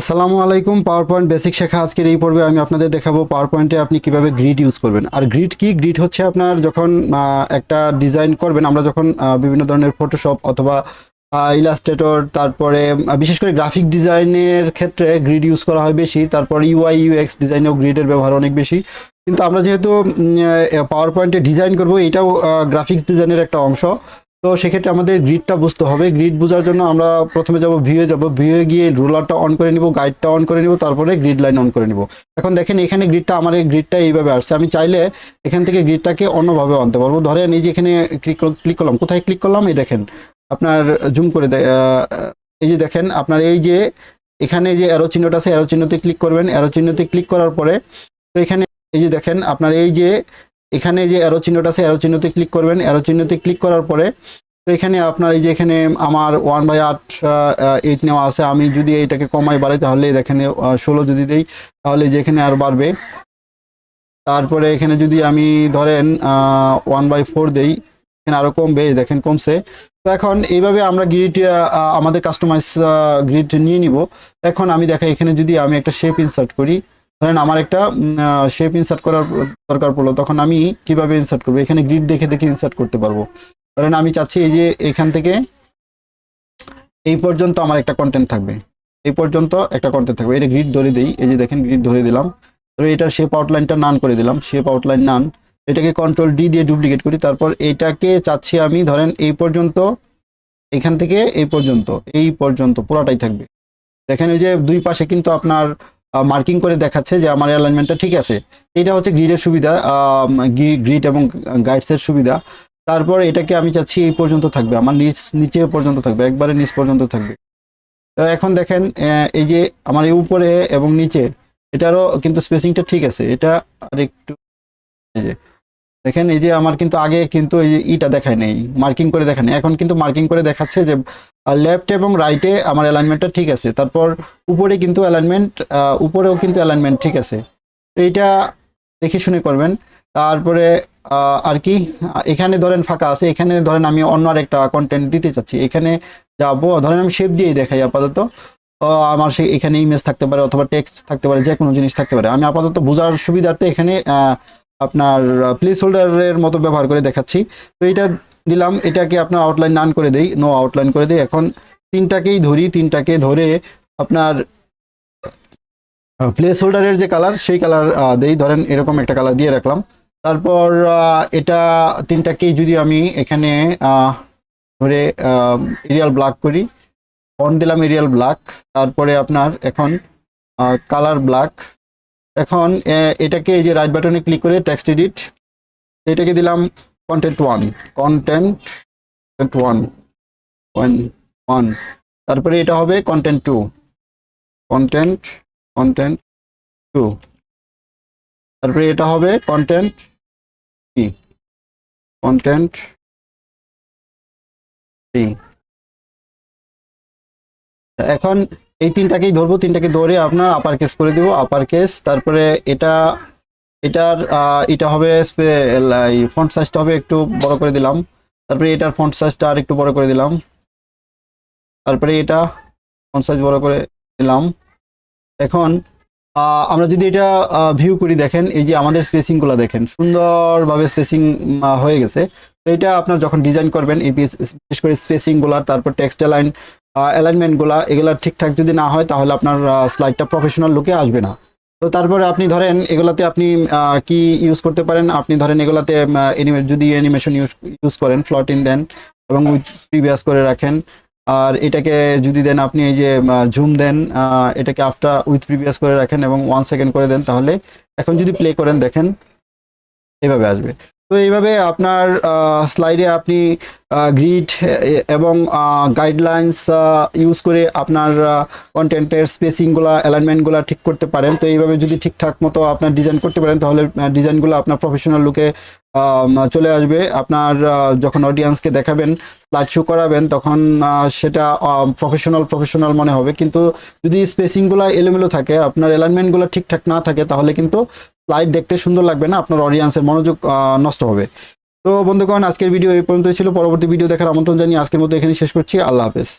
আসসালামু আলাইকুম power point basic শেখা আজকের এই পর্বে আমি আপনাদের দেখাবো পাওয়ার পয়েন্টে আপনি কীভাবে গ্রিড ইউজ করবেন। আর গ্রিড কি? গ্রিড হচ্ছে আপনার যখন একটা ডিজাইন করবেন, আমরা যখন বিভিন্ন ধরনের ফটোশপ অথবা ইলাস্ট্রেটর তারপরে বিশেষ করে গ্রাফিক ডিজাইনের ক্ষেত্রে গ্রিড ইউজ করা হয় বেশি। তারপর ইউআই ইউএক্স ডিজাইনেও গ্রিডের ব্যবহার অনেক বেশি। কিন্তু আমরা যেহেতু পাওয়ার পয়েন্টে ডিজাইন করব, এটাও গ্রাফিক্স ডিজাইনের একটা অংশ। তো সেক্ষেত্রে আমাদের গ্রিডটা বুঝতে হবে। গ্রিড বোঝার জন্য আমরা প্রথমে যাব ভিউয়ে যাব। ভিউয়ে গিয়ে রুলারটা অন করে নিব গাইডটা অন করে নিব, তারপরে গ্রিড লাইন অন করে নিব। এখন দেখেন এখানে গ্রিডটা আমার এই গ্রিডটা এইভাবে আসছে। আমি চাইলে এখান থেকে গ্রিডটাকে অন্যভাবে আনতে পারব। ধরেন এই যে এখানে ক্লিক ক্লিক করলাম। কোথায় ক্লিক করলাম? এই দেখেন, আপনার জুম করে এই যে দেখেন, আপনার এই যে এখানে যে অ্যারো চিহ্নটা আছে অ্যারো চিহ্নতে ক্লিক করবেন। অ্যারো চিহ্নতে ক্লিক করার পরে তো এখানে এই যে দেখেন, আপনার এই যে এখানে যে অ্যারো চিহ্নটা আছে অ্যারো চিহ্নতে ক্লিক করবেন। অ্যারো চিহ্নতে ক্লিক করার পরে, তো এখানে আপনার এই যে এখানে আমার ওয়ান বাই আট এইট নেওয়া আছে, আমি যদি এইটাকে কমাই বাড়াই, তাহলে দেখেন ষোলো যদি দেই, তাহলে যে এখানে আর বাড়বে। তারপরে এখানে যদি আমি ধরেন ওয়ান বাই ফোর দেই, এখানে আরও কমবে, দেখেন কমছে। তো এখন এইভাবে আমরা গ্রিড আমাদের কাস্টমাইজ গ্রিড নিয়ে নিব। এখন আমি দেখাই এখানে যদি আমি একটা শেপ ইনসার্ট করি ধরেন আমার একটা শেপ ইনসার্ট করার দরকার পড়ল, তখন আমি কীভাবে ইনসার্ট করব? এখানে গ্রিড দেখে দেখে ইনসার্ট করতে পারব। ধরেন আমি চাচ্ছি এই যে এখান থেকে এই পর্যন্ত আমার একটা কন্টেন্ট থাকবে। এই পর্যন্ত একটা কন্টেন্ট থাকবে। এটা গ্রিড ধরে দিই, এই যে দেখেন গ্রিড ধরে দিলাম। তবে এটার শেপ আউটলাইনটা নান করে দিলাম শেপ আউটলাইন নান এটাকে কন্ট্রোল ডি দিয়ে ডুপ্লিকেট করি, তারপর এটাকে চাচ্ছি আমি ধরেন এই পর্যন্ত, এখান থেকে এই পর্যন্ত এই পর্যন্ত, পুরাটাই থাকবে। দেখেন ওই যে দুই পাশে কিন্তু আপনার মার্কিং করে দেখাচ্ছে যে আমার অ্যালাইনমেন্টটা ঠিক আছে। এটা হচ্ছে গ্রিডের সুবিধা গ্রিড এবং গাইডসের সুবিধা। তারপর এটাকে আমি চাচ্ছি এই পর্যন্ত থাকবে, আমার নিচ, নিচে পর্যন্ত থাকবে, একবারে নিচ পর্যন্ত থাকবে। তো এখন দেখেন এই যে আমার এই উপরে এবং নিচে, এটারও কিন্তু স্পেসিংটা ঠিক আছে। এটা আর একটু দেখেন, এই যে আমার কিন্তু আগে কিন্তু এই ইটা দেখায় নেই, মার্কিং করে দেখায় নেই। এখন কিন্তু মার্কিং করে দেখাচ্ছে যে লেফট এবং রাইটে আমার অ্যালাইনমেন্টটা ঠিক আছে। তারপর উপরে কিন্তু অ্যালাইনমেন্ট উপরেও কিন্তু অ্যালাইনমেন্ট ঠিক আছে। তো এইটা দেখে শুনে করবেন। তারপরে আর কি, এখানে ধরেন ফাঁকা আছে। এখানে ধরেন আমি অন্য আর একটা কন্টেন্ট দিতে চাচ্ছি। এখানে যাব। ধরেন আমি শেপ দিয়েই দেখাই আপাতত। আমার সেই, এখানে ইমেজ থাকতে পারে অথবা টেক্সট থাকতে পারে যে কোনো জিনিস থাকতে পারে। আমি আপাতত বোঝার সুবিধার্থে এখানে আপনার প্লেস হোল্ডারের মতো ব্যবহার করে দেখাচ্ছি। তো এটা দিলাম, এটাকে আপনার আউটলাইন নান করে দেই নো আউটলাইন করে দেই। এখন তিনটাকেই ধরি, তিনটাকে ধরে আপনার প্লেস হোল্ডারের যে কালার সেই কালার দেই। ধরেন এরকম একটা কালার দিয়ে রাখলাম। তারপর এটা তিনটাকেই যদি আমি এখানে ধরে এরিয়াল ব্ল্যাক করি। ফন দিলাম এরিয়াল ব্ল্যাক তারপরে আপনার এখন কালার ব্ল্যাক এখন এটাকে এই যে রাইট বাটনে ক্লিক করে টেক্সট এডিট এটাকে দিলাম content one content one one one তারপরে এটা হবে content two content content two তারপরে এটা হবে কন্টেন্ট কন্টেন্ট এখন এই তিনটাকেই ধরবো, তিনটাকে ধরে আপনার আপার কেস করে দিব আপার কেস তারপরে এটা, এটার এটা হবে ফন্ট সাইজটা হবে একটু বড় করে দিলাম, তারপরে এটার ফন্ট সাইজটা আর একটু বড় করে দিলাম, তারপরে এটা ফন্ট সাইজ বড় করে দিলাম। এখন আমরা যদি এটা ভিউ করি দেখেন, এই যে আমাদের স্পেসিংগুলা দেখেন, সুন্দরভাবে স্পেসিং হয়ে গেছে। তো এটা আপনার যখন ডিজাইন করবেন, এই বিশেষ করে স্পেসিংগুলা তারপর টেক্সট অ্যালাইন অ্যালাইনমেন্টগুলা এগুলা ঠিকঠাক যদি না হয়, তাহলে আপনার স্লাইডটা প্রফেশনাল লুকে আসবে না। তো তারপরে আপনি ধরেন, এগুলাতে আপনি কি ইউজ করতে পারেন? আপনি ধরেন, এগুলাতে যদি অ্যানিমেশন ইউজ ইউজ করেন ফ্লট ইন দেন এবং উইথ প্রিভিয়াস করে রাখেন। আর এটাকে যদি দেন আপনি এই যে জুম দেন এটাকে আফটার উইথ প্রিভিয়াস করে রাখেন এবং ওয়ান সেকেন্ড করে দেন, তাহলে এখন যদি প্লে করেন, দেখেন, এভাবে আসবে। তো এইভাবে আপনার স্লাইডে আপনি গ্রিড এবং গাইডলাইন্স ইউজ করে আপনার কন্টেন্টের স্পেসিংগুলো অ্যালাইনমেন্টগুলো ঠিক করতে পারেন। তো এইভাবে যদি ঠিকঠাক মতো আপনার ডিজাইন করতে পারেন, তাহলে ডিজাইনগুলো আপনার প্রফেশনাল লুকে চলে আসবে। আপনার যখন অডিয়েন্সকে দেখাবেন স্লাইড শো করাবেন, তখন সেটা প্রফেশনাল প্রফেশনাল মনে হবে। কিন্তু যদি স্পেসিংগুলো এলোমেলো থাকে, আপনার অ্যালাইনমেন্টগুলো ঠিকঠাক না থাকে, তাহলে কিন্তু স্লাইড দেখতে সুন্দর লাগবে না? আপনার অডিয়েন্সের মনোযোগ নষ্ট হবে। তো বন্ধুগণ, আজকের ভিডিও এই পর্যন্তই ছিল। পরবর্তী ভিডিও দেখার আমন্ত্রণ জানিয়ে আজকের মতো এখানে শেষ করছি। আল্লাহ হাফেজ।